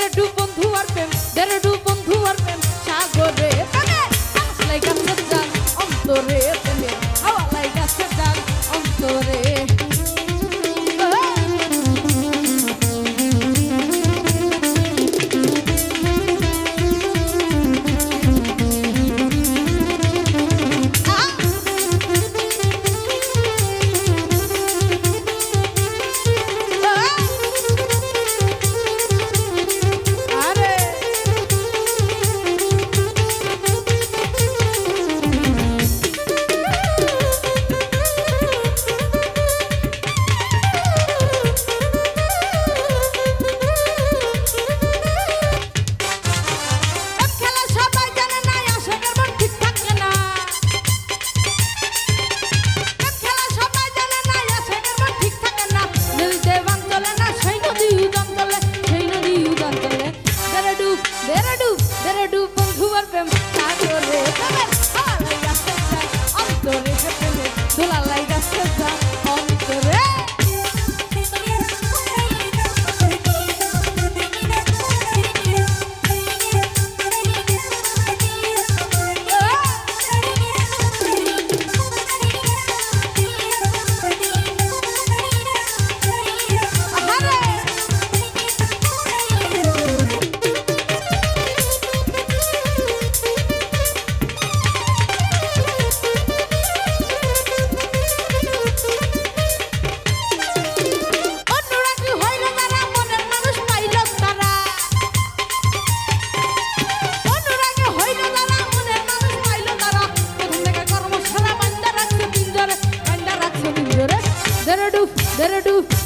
ডেরডু বন্ধু আর প্রেম ডেরডু বন্ধু আর প্রেম। সাগরে প্রেমে আসলাই গাছে যান অন্তরে প্রেমে হাওয়া লাই গাছে যান অন্তরে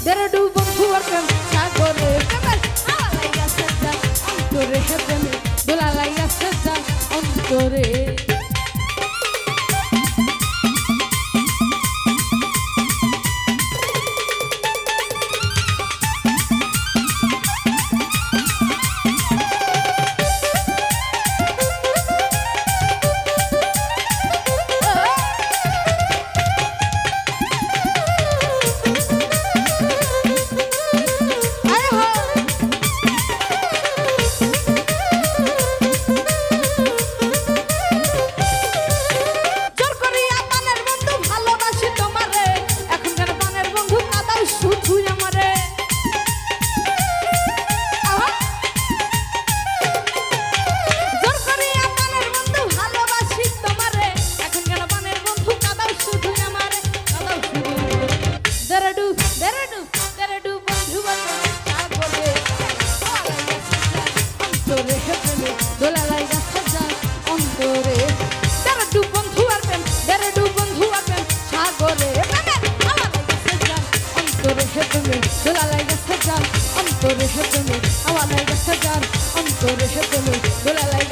ಎರಡು ಬಂಧು ಅಕ್ಕಂ ಸಾಗೋರೆ Kamal ಅವಲಯ್ಯ ಸಜ್ಜ ಅಂತೋರೆ ಹೆಬ್ಬನೆ ದುಲಾಲಯ್ಯ ಸಜ್ಜ ಅಂತೋರೆ Dole like a sajar, I'm so the heavenly, dole like